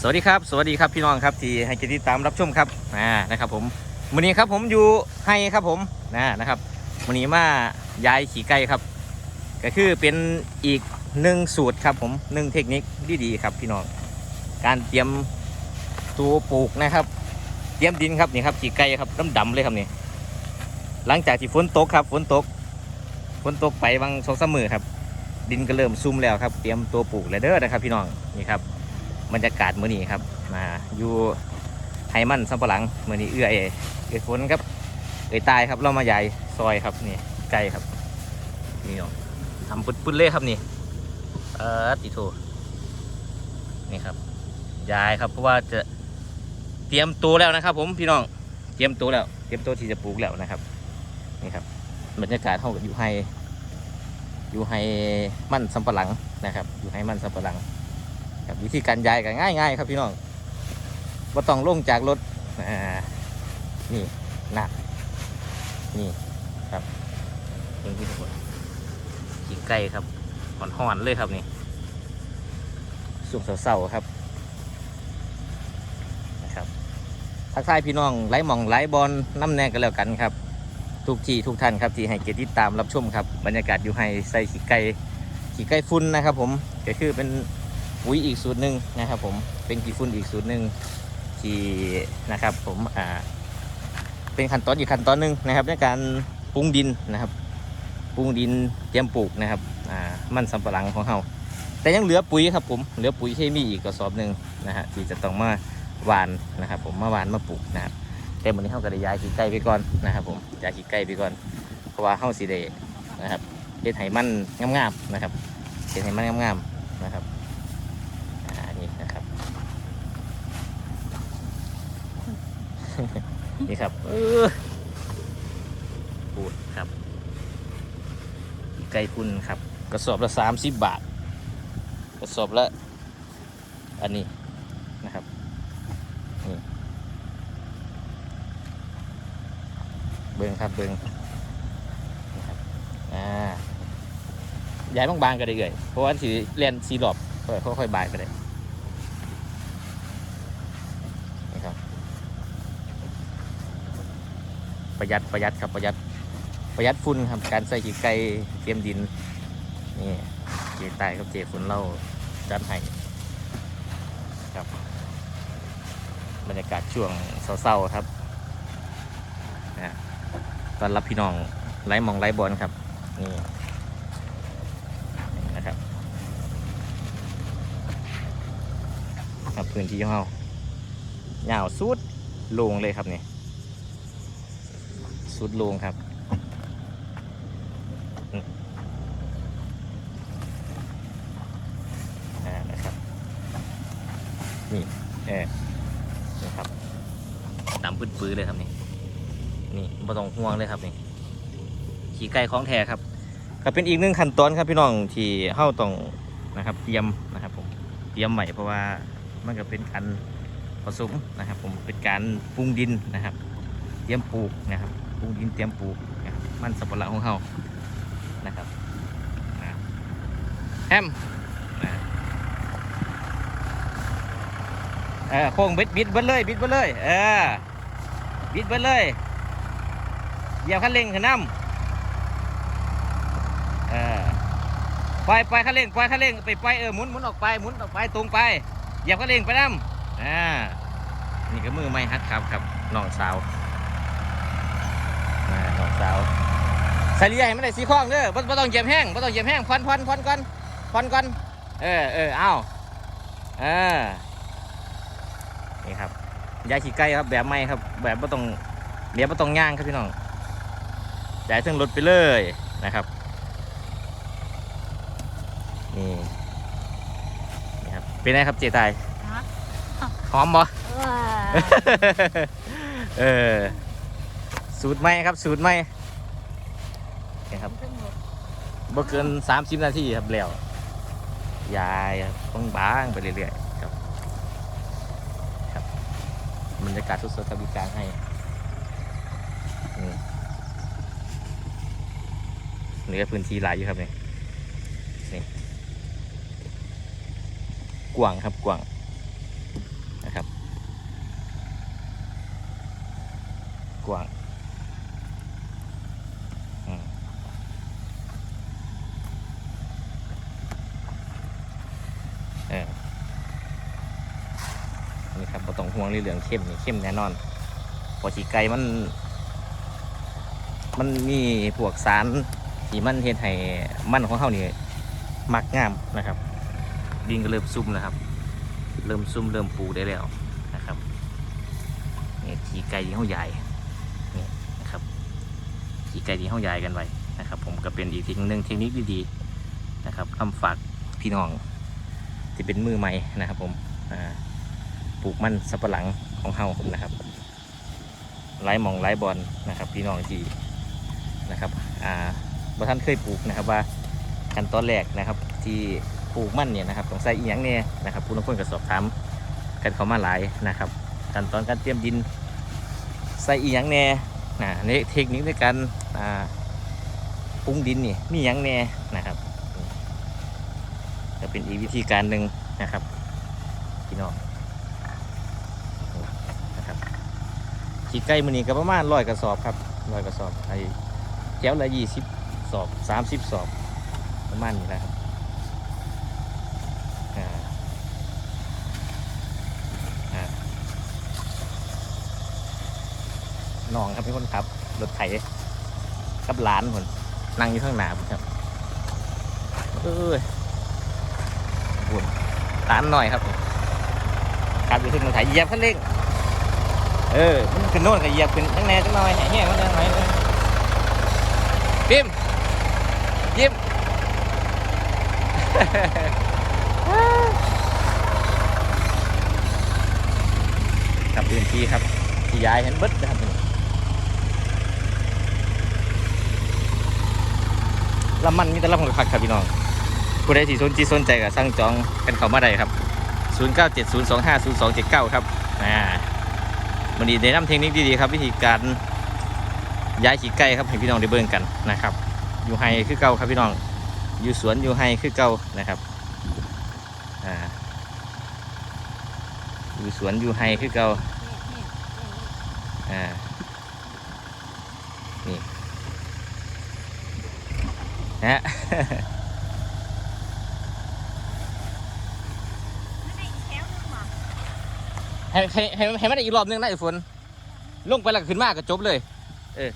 สวัสดีครับ สวัสดีครับพี่น้องครับที่ให้เกียรติติดตามรับชมครับอ่านะครับผมวันนี้ครับผมอยู่ให้ครับผมนะนะครับวันนี้มาย้ายขี่ไก่ครับ ก็คือเป็นอีกหนึ่งสูตรครับผมหนึ่งเทคนิคดีๆครับพี่น้องการเตรียมตัวปลูกนะครับ เตรียมดินครับนี่ครับขี่ไก่ครับดำๆเลยครับนี่หลังจากที่ฝนตกครับฝนตกฝนตกไปบางสองสามมือครับ ดินก็เริ่มซุ่มแล้วครับ เตรียมตัวปลูกแล้วเด้อนะครับ พี่น้องนี่ครับ บรรยากาศมื้อนี้ครับ มาอยู่ไฮมันสำปะหลังมื้อนี้เอื้อยเอื้อฝนครับเอื้อตายครับเรามาใหญ่ซอยครับนี่ไก่ครับนี่เนาะทำปุดๆเลยครับนี่เออติโทนี่ครับยายครับเพราะว่าจะเตรียมตัวแล้วนะครับ ผมพี่น้องเตรียมตัวแล้วเตรียมตัวที่จะปลูกแล้วนะครับนี่ครับบรรยากาศเท่ากับอยู่ไฮอยู่ไฮมันสำปะหลังนะครับ อยู่ไฮมันสำปะหลัง ครับวิธีการย้ายก็ง่ายๆ ครับพี่น้องว่าต้องลงจากรถอ่านี่หนักนี่ครับนี่ที่ทุกคนขี่ไก่ครับห่อนๆเลยครับนี่สุกเสาๆครับนะครับทักทายพี่น้องไล่หมองไล่บอลน้ำแน่กันแล้วกันครับ ทุกที่ทุกท่านครับที่ให้เกียรติติดตามรับชมครับ บรรยากาศอยู่ให้ใส่ขี่ไก่ขี่ไก่ฟุ้นนะครับ ผมก็คือเป็น ปุ๋ยอีกสูตรหนึ่งนะครับ ผมเป็นกีฟุ้นอีกสูตรหนึ่งที่นะครับ ผมอ่าเป็นขั้นตอนอีกขั้นตอนหนึ่งนะครับ ในการปรุงดินนะครับปรุงดินเตรียมปลูกนะครับอ่ามันสำปะหลังของเราแต่ยังเหลือปุ๋ยครับผมเหลือปุ๋ยเคมีอีกกระสอบหนึ่งนะฮะที่จะต้องมาหวานนะครับ ผมมาหวานมาปลูกนะครับแต่วันนี้เขาก็ได้ย้ายขี้ไก่ไปก่อนนะครับ ผมย้ายขี้ไก่ไปก่อน เพราะว่าเขาสีเดนะครับเฮ็ดให้มันงามๆนะครับเฮ็ดให้มันงามๆนะครับ อ่านี่นะครับ นี่ครับเออปูดครับ ไก่คุณครับ กระสอบละสามสิบบาท กระสอบละ อันนี้นะครับนี่เบิ้งครับเบิ้งนะครับอ่าย้ายบางๆก็ได้เลยเพราะว่าสีเรียนสีหลอบค่อยๆบายก็ได้ นี่ครับ ประหยัดประหยัดครับประหยัดประหยัดฝุ่นครับการใส่ขี้ไก่เตรียมดินนี่เจตายกับเจฝุ่นเล่าจัดให้ครับบรรยากาศช่วงเศร้าๆครับนะตอนรับพี่น้องไล่มองไล่บอลครับนี่นะครับครับพื้นที่ของเรายาวสุดลงเลยครับนี่ สุดโลงครับอืมอ่า นะครับ นี่เออนี่ครับดำปื้ดๆเลยครับนี่ นี่ไม่ต้องห่วงเลยครับนี่ ขี่ไก่ของแท้ครับ ก็เป็นอีกหนึ่งขั้นตอนครับพี่น้องที่เฮ้าต้องนะครับ เตรียมนะครับผม เตรียมใหม่เพราะว่ามันก็เป็นการผสมนะครับผมเป็นการปรุงดินนะครับเตรียมปลูกนะครับ ปรุงดินเตรียมปลูกมันสับปะหลังของเรานะครับอ่าแฮมเออโค้งบิดบิดเบิ้เลยบิดเบิ้เลยเออบิดเบิ้เลยเหยียบคันเร่งขึ้นน้ำเออปล่อยปล่อยคันเร่งปล่อยคันเร่งไปปล่อยเออหมุนหมุนออกไปหมุนออกไปตรงไปเหยียบคันเร่งไปน้ำอ่านี่ก็มือไม่ฮัดครับครับน้องสาว สาวใส่เลียให้มันได้สีข้องเด้อบ่บ่ต้องเหยียบแห้งบ่ต้องเหยียบแห้งควันควันควันก่อนควันก่อนเออเออเอาเออนี่ครับยายขี่ไก่ครับแบบไม่ครับ แบบบ่ต้องเดี๋ยวบ่ต้องย่างครับพี่น้องย้ายทั้งรถไปเลยนะครับนี่นี่ครับเป็นไงครับเจตายฮะหอมบ่ว้าเออ สูตรใหม่ครับ สูตรใหม่ครับบ่เกินสามสิบนาทีครับแล้วยายบ้างบ้างไปเรื่อยๆครับครับบรรยากาศสดๆครับีการให้เนื้อพื้นที่หลายอยู่ครับเนี่ยนี่กว้างครับกว้างนะครับกว้าง เหลืองเข้มนี่เข้มแน่นอนพอขี้ไก่มัน มันมีพวกสารที่มันเฮ็ดให้มันของเขานี่มักงามนะครับดินก็เริ่มซุ่มแล้วครับ เริ่มซุ่มเริ่มปูได้แล้วนะครับนี่ขี่ไก่ที่เขาใหญ่นี่นะครับขี่ไก่ที่เขาใหญ่กันไว้นะครับ ผมก็เป็นอีกทีหนึ่งเทคนิคดีๆนะครับคำฝากพี่น้องที่เป็นมือใหม่นะครับผมอ่า ลูกมันสับปะหลังของเฮานะครับไล่มองไล่บอลนะครับพี่น้องที่นะครับอ่าบ่ท่านเคยปลูกนะครับว่าขั้นตอนแรกนะครับที่ปลูกมันเนี่ยนะครับต้องใส่อีหยังเนี่ยนะครับผู้ลงทุนก็สอบถามกันเขามาหลายนะครับขั้นตอนการเตรียมดินใส่อีหยังแน่นะในเทคนิคในการอ่าปรุงดินนี่มีหยังแน่นะครับก็เป็นอีกวิธีการหนึ่งนะครับพี่น้องนะครับ ขีดไก่มือนี้ก็ประมาณร้อยกระสอบครับร้อยกระสอบไอ้แก้วละยี่สิบสอบสามสิบสอบประมาณนี้นะครับอ่าอ่าน้องครับเป็นคนขับ รถไถกับหลานคนนั่งอยู่ข้างหน้าผมครับเอ้ยบุญหลานหน่อยครับขับอยู่ถึงรถไถเหยียบคันเร่ง เออ มันขึ้นโน่นก็เหยียบขึ้นตั้งแน่จังหน่อยแห่ๆมันยังไงเลยปิมยิ้มกับพื้นที่ครับที่ยายเห็นเบิดนะครับลำมันมีแต่ลำของคักครับพี่น้องผู้ใดที่สนใจสนใจก็สั่งจองกันเข้ามาได้ครับ 0970250279 ครับอ่า วันนี้ได้นำเทคนิคดีๆครับ วิธีการย้ายขี้ไก่ครับให้พี่น้องได้เบิ่งกันนะครับ อยู่ไฮคือเก่าครับพี่น้อง อยู่สวนอยู่ไฮคือเก่านะครับอ่าอยู่สวนอยู่ไฮคือเก่าอ่านี่นะฮะ ให้ให้ให้ให้มันได้อีกรอบหนึงนะไอ้ฝนลงไปแล้วก็ขึ้นมาก็จบเลย เออ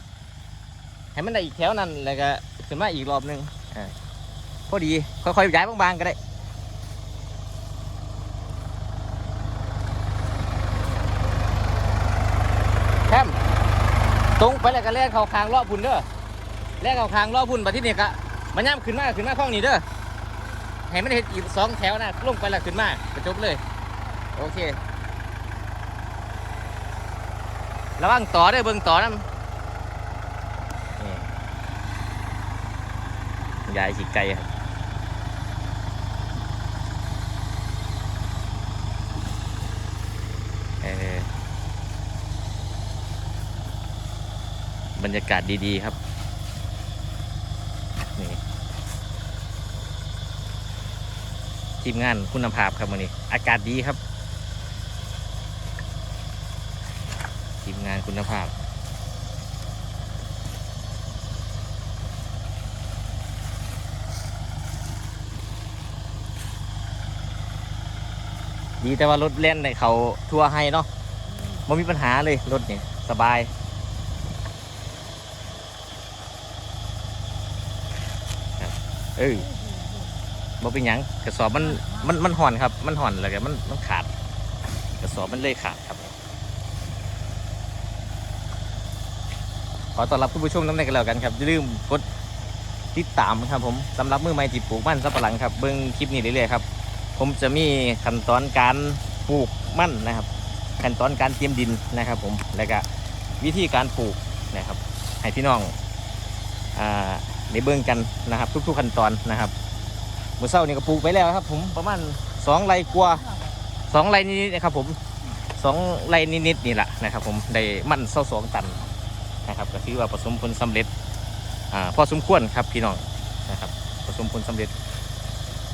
ให้มันได้อีกแถวนั้นแล้วก็ขึ้นมาอีกรอบหนึงอ่าพอดีค่อยๆย้ายบางๆก็ได้แคมตรงไปแล้วก็แล่นเขาคางรอบพุ่นเด้อแล่นเขาคางรอบพุ่นบัดที่นี่ก็มันย่ำขึ้นมากขึ้นมากข้องนี้เด้อให้มันเห็นอีกสองแถวนะลงไปแล้วขึ้นมาก็จบเลย โอเค ระวังต่อเด้เบิ่งต่อนะยายขีไก่ครับบรรยากาศดีๆครับนี่ทีมงานคุณภาพครับวันนี้ อากาศดีครับ ทีมงาน คุณภาพ ดีแต่ว่ารถเล่นในเขาทัวร์ให้เนาะไม่มีปัญหาเลยรถเนี่ยสบายเออบ่เป็นหยังกระสอบมันมันมันห่อนครับ มันห่อนแล้วก็มันมันขาด กระสอบมันเลยขาดครับ ขอต้อนรับผู้ชมน้ำในกันแล้วกันครับอย่าลืมกดติดตามครับผมสำหรับมือใหม่ที่ปลูกมันสับปะหลังครับเบิ้งคลิปนี้เรื่อยๆครับผมจะมีขั้นตอนการปลูกมันนะครับ ขั้นตอนการเตรียมดินนะครับ ผมแล้วก็วิธีการปลูกนะครับ ให้พี่น้องอ่าในเบื้องกันนะครับ ทุก ๆ ขั้นตอนนะครับเมื่อเช้านี่ก็ปลูกไปแล้วครับ ผมประมาณสองไรกว่าสองไรนิดๆนะครับ ผมสองไรนิดๆนี่แหละนะครับ ผมได้มันเศร้าสองตัน นะครับก็ถือว่าผสมผลสำเร็จอ่าพอสมควรครับพี่น้องนะครับผสมผลสำเร็จ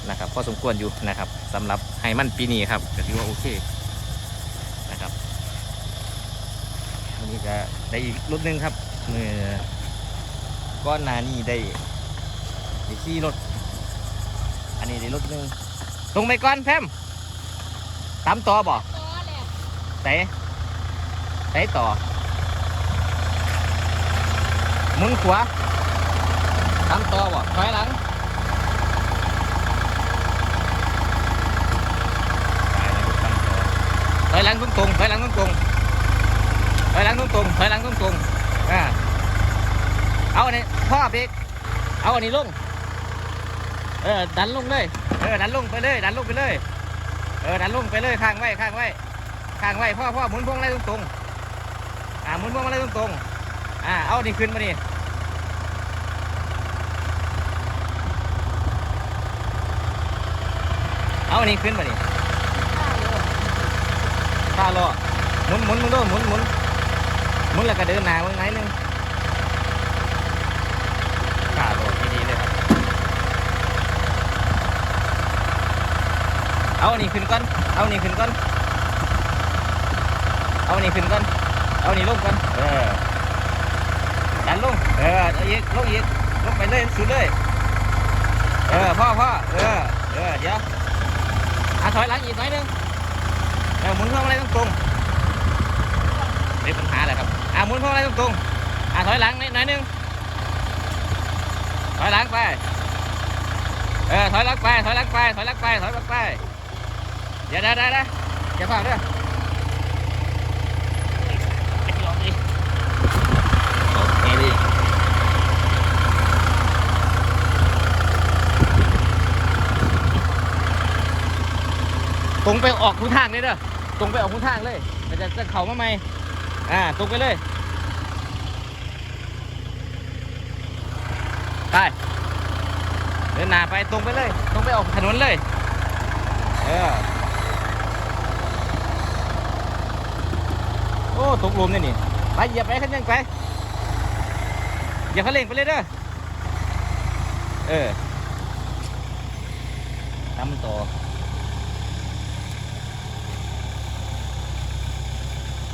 นะครับพอสมควรอยู่นะครับสำหรับไฮมันปีนี้ครับก็ถือว่าโอเคนะครับนวันนี้ก็ได้อีกรถหนึงครับเมื่อก้อนหนานี่ได้ได้ขี่รถ อันนี้ได้รถหนึงตรงไปก่อนแพมตามต่อบ่ต่อแหละเตะเตะต่อ หมุนขวาตามต่อบ่ถอยหลังถอยหลังตรงตรงถอยหลังตรงตรงถอยหลังตรงตรงถอยหลังตรงตรงอ่าเอาอันนี้พ่อเบรกเอาอันนี้ลง เออดันลงเลย เออดันลงไปเลย ดันลงไปเลย เออดันลงไปเลยข้างไว้ข้างไว้ข้างไว้พ่อพ่อหมุนพวงมาลัยตรงตรงอ่าหมุนพวงมาลัยตรงตรง อ่าเอาอันนี้ขึ้นมานี่เอาอันนี้ขึ้นมานี่ข้าล้อหมุนหมุนมุนด้วยหมุนหมุนหมุนแล้วก็เดินหน้าไว้ไหนนึงข้าล้อที่ดีเลยครับเอาอันนี้ขึ้นก่อน เอาอันนี้ขึ้นก่อน เอาอันนี้ขึ้นก่อน เอาอันนี้ลงก่อน เออ ดันลง เออเอาอีกลงอีกลงไปเลยสุดเลย เออพ่อพ่อเออ เออ เดี๋ยวอะถอยหลังอีกหน่อยนึงเออหมุนพวงมาลัยตรงตรงๆมีปัญหาอะไรครับ อะหมุนพวงมาลัยตรงตรงอะถอยหลังหน่อยหน่อยนึง ถอยหลังไป เออ ถอยหลังไป ถอยหลังไป ถอยหลังไป ถอยหลังไป เดี๋ยวได้ได้ได้อย่าฟังเด้อไอ้ที่ออกดิโอเคดิ ตรงไปออกทุกทางเลยเด้อตรงไปออกทุกทางเลยมันจะจะเขามาไหมอ่าตรงไปเลยไปเดินหน้าไปตรงไปเลย ตรงไปออกถนนเลยเออโอ้ตกหลุมนี่นี่ไปเหยียบไปขันยังไปเหยียบคันเร่งไปเลยเด้อเออทำต่อ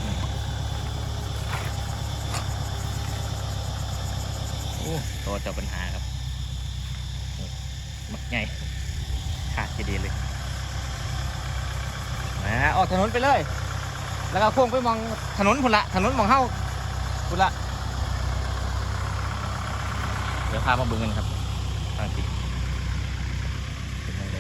อืมโอ้ ตัวเจ้าปัญหาครับนี่มักไงขาดจะดีเลยนะออกถนนไปเลย แล้วก็โค้งไปมองถนนพุ่นละถนนมองเข้าพุ่นละเดี๋ยวพามาบึงกันครับทางติดเป็นยังไง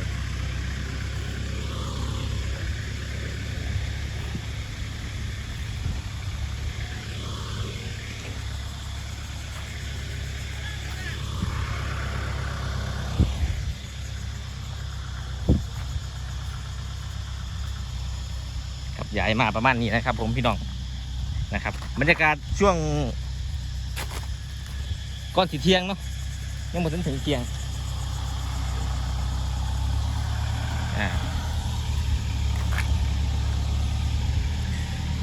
ครับ ย้ายมาประมาณนี้นะครับ ผมพี่น้องนะครับบรรยากาศช่วงก่อนสีเที่ยงเนาะยังหมดถึงถึงเที่ยง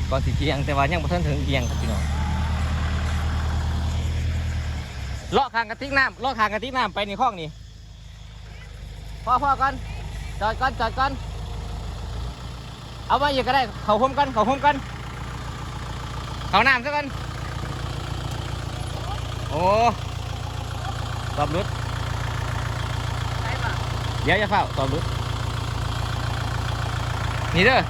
ก่อนสีเที่ยงแต่ว่ายังหมดถึงถึงเที่ยงครับพี่น้องเลาะคางกระติกน้ำเลาะคางกระติกน้ำไปในห้องนี่พ่อพ่อก่อนจอดก่อนจอดก่อน เอามาอยู่ก็ได้ เขาพมกัน เขาพมกัน เขาน้ำซะกัน โอ้ตอบรุดไปป่ะเดี๋ยวจะเฝ้าตอบรุดนี่เด้อ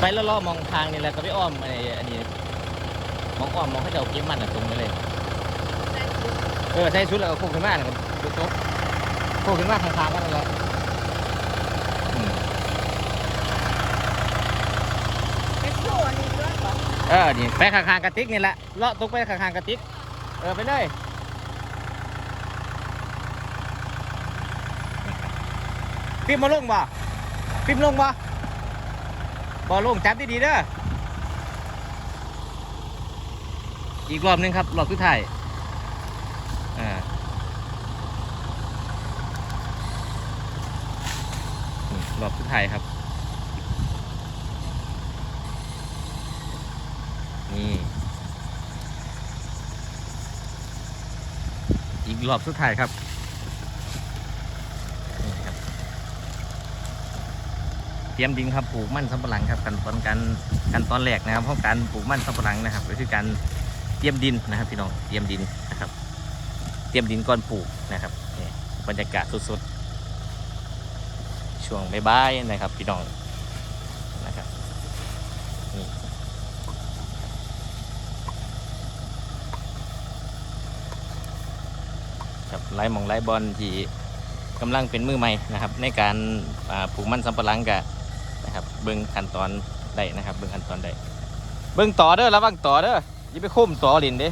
ไปล่อๆมองทางนี่แหละก็ไปอ้อมอะไอ้อันนี้ มองอ้อมมองให้เจ้าเก็บมันอะตรงไปเลย เออใช้ชุดแล้วก็โค้งขึ้นมานะครับโต๊ะค้งขึ้นมาทางทางกันนั่นแหละอืม เป็นโซ่อันนี้ด้วยป่ะ เออ นี่ไปข้างๆกระติกนี่แหละ เลาะตรงไปข้างๆกระติก เออ ไปเลยฟิล์มมาลงบ่ฟิล์มลงบ่บ่ลงจับดีๆเด้อ อีกรอบหนึงครับ รอบสุดท้ายอ่ารอบสุดท้ายครับ นี่ อีก รอบสุดท้ายครับเตรียมดินครับปลูกมันสำปะหลังครับขั้นตอนการขั้นตอนแรกนะครับของการปลูกมันสำปะหลังนะครับ ก็คือการเตรียมดินนะครับ พี่น้องเตรียมดินนะครับ เตรียมดินก่อนปลูกนะครับบรรยากาศสดๆช่วงบ่ายๆนะครับ พี่น้องนะครับนี่ ครับไล่หมองไล่บอลที่กำลังเป็นมือใหม่นะครับ ในการอ่าปลูกมันสำปะหลังกะนะครับ เบิ้งขั้นตอนได้นะครับ เบิ้งขั้นตอนได้เบิ้งต่อเด้อระวังต่อเด้ออย่าไปคุ้มต่อหลินเด้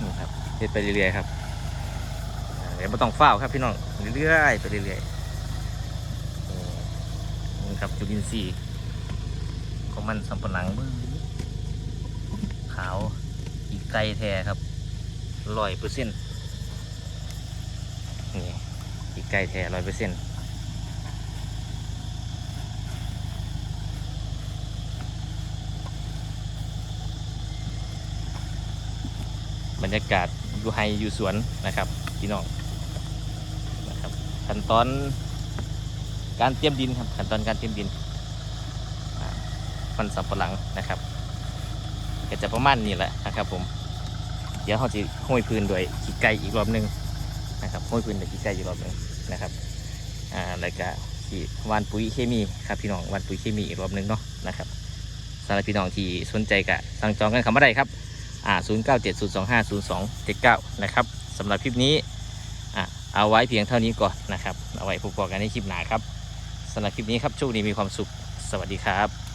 นี่ครับเฮ็ดไปเรื่อยๆครับเดี๋ยวไม่ต้องเฝ้าครับพี่น้องเรื่อยๆไปเรื่อยๆนี่ครับจุลินทรีย์ของมันสำปะหลังเบิ่ง ขาวอีกไกลแท้ครับร้อยเปอร์เซ็นต์นี่อีกไกลแท้ร้อยเปอร์เซ็นต์บรรยากาศอยู่ไฮอยู่สวนนะครับ พี่น้องนะครับขั้นตอนการเตรียมดินครับขั้นตอนการเตรียมดินมันสับปะหลังนะครับ ก็จะประมาณนี้แหละนะครับ ผม เดี๋ยวเขาจะห้อยพื้นด้วยขี้ไก่อีกรอบหนึงนะครับห้อยพื้นด้วยขี้ไก่อีกรอบหนึงนะครับอ่าแล้วก็ที่วานปุ๋ยเคมีครับพี่น้องวานปุ๋ยเคมีอีกรอบหนึงเนาะนะครับสำหรับพี่น้องที่สนใจก็สั่งจองกันเข้ามาได้ครับอ่า0 9 7 0 2 5 0 2 7 9นะครับสำหรับคลิปนี้อ่าเอาไว้เพียงเท่านี้ก่อนนะครับ เอาไว้พบกันในคลิปหน้าครับสำหรับคลิปนี้ครับโชคดีมีความสุข สวัสดีครับ